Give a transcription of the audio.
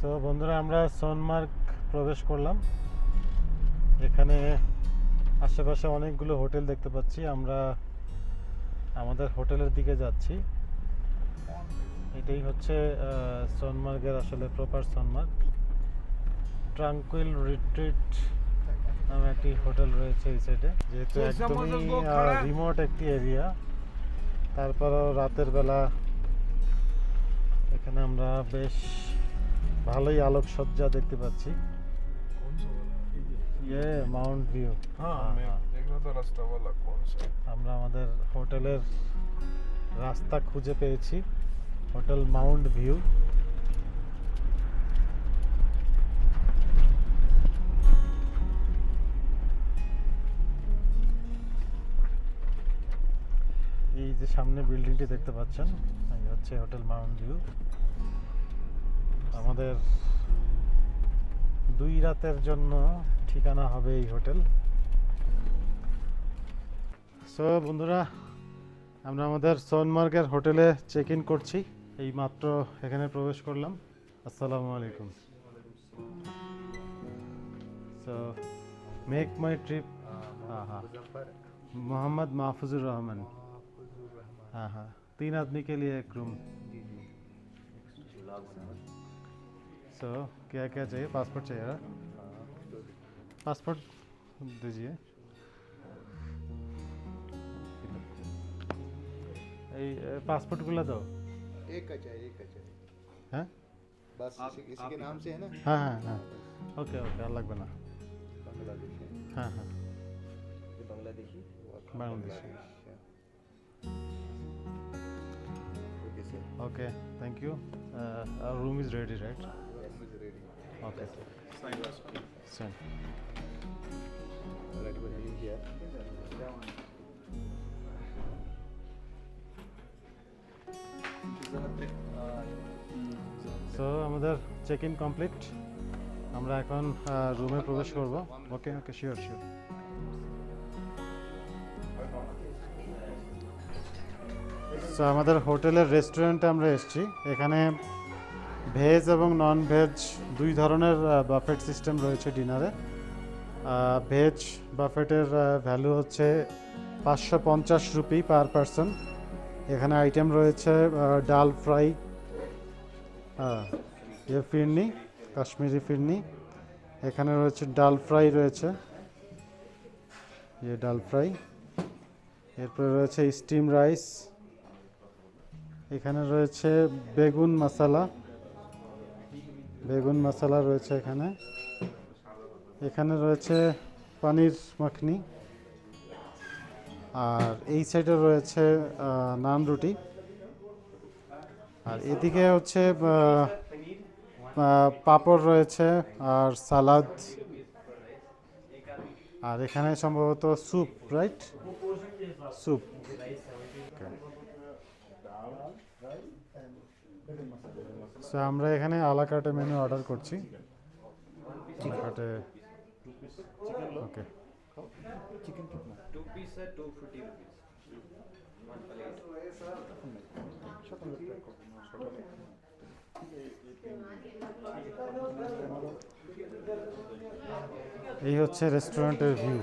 So বন্ধুরা আমরা সোনমার্গ প্রবেশ করলাম। এখানে আশেপাশে অনেকগুলো হোটেল দেখতে পাচ্ছি। আমরা আমাদের হোটেলের দিকে যাচ্ছি। এটাই হচ্ছে সোনমার্গের আসলে প্রপার সোনমার্গ। ট্রাঙ্কুইল রিট্রিট নামে একটি হোটেল রয়েছে এই সাইডে যেহেতু একদমই। রিমোট একটি এরিয়া তারপরও রাতের বেলা এখানে আমরা বেশ ভালোই আলোকসজ্জা দেখতে পাচ্ছি। ইয়ে হ্যাঁ, মাউন্ট হ্যাঁ। ভিউ আমরা আমাদের হোটেলের রাস্তা খুঁজে পেয়েছি। হোটেল মাউন্ট ভিউ এই যে সামনে বিল্ডিংটি দেখতে পাচ্ছেন এই হচ্ছে হোটেল মাউন্ট ভিউ আমাদের দুই রাতের জন্য ঠিকানা হবে এই হোটেল সো বন্ধুরা আমরা আমাদের সোনমার্গের হোটেলে চেক ইন করছি এই মাত্র এখানে প্রবেশ করলাম আসসালামু আলাইকুম সো মেক মাই ট্রিপ हाँ हाँ मोहम्मद महफूजुर रहमान हाँ हाँ तीन आदमी के लिए एक रूम सो क्या क्या चाहिए? पासपोर्ट चाहिए हाँ? पासपोर्ट दीजिए। पासपोर्ट गुला दो तो। एक का चाहिए एक का चाहिए। हैं? बस आप, इसी, इसी के नाम से है ना? हाँ हाँ हाँ। ओके ओके अलग बना। बांग्लादेशी हाँ। हाँ ये बांग्लादेशी? बांग्लादेशी। हाँ। Okay thank you. Room is ready right? Okay. Sign last week. Here. So আমাদের চেক ইন কমপ্লিট আমরা এখন রুমে প্রবেশ করব okay okay sure sure so আমাদের হোটেলের রেস্টুরেন্টে আমরা এসেছি এখানে ভেজ এবং নন ভেজ দুই ধরনের বাফেট সিস্টেম রয়েছে ডিনারে ভেজ বাফেটের ভ্যালু হচ্ছে পাঁচশো পঞ্চাশ রুপি পার পারসন এখানে আইটেম রয়েছে ডাল ফ্রাই ইয়ে ফিরনি, কাশ্মীরি ফিরনি। এখানে রয়েছে ডাল ফ্রাই রয়েছে ইয়ে ডাল ফ্রাই। এরপরে রয়েছে স্টিম রাইস এখানে রয়েছে বেগুন মশলা বেগুন মশলা রয়েছে এখানে। এখানে রয়েছে পানির মাখনি। আর এই সাইডে রয়েছে নান রুটি। আর এদিকে হচ্ছে আহ, রয়েছে আর সালাদ। আর এখানে সম্ভবত স্যুপ রাইট? স্যুপ। সো আমরা এখানে আলাকাটে মেনু অর্ডার করছি। আলাকাটে ওকে এই হচ্ছে রেস্টুরেন্টের ভিউ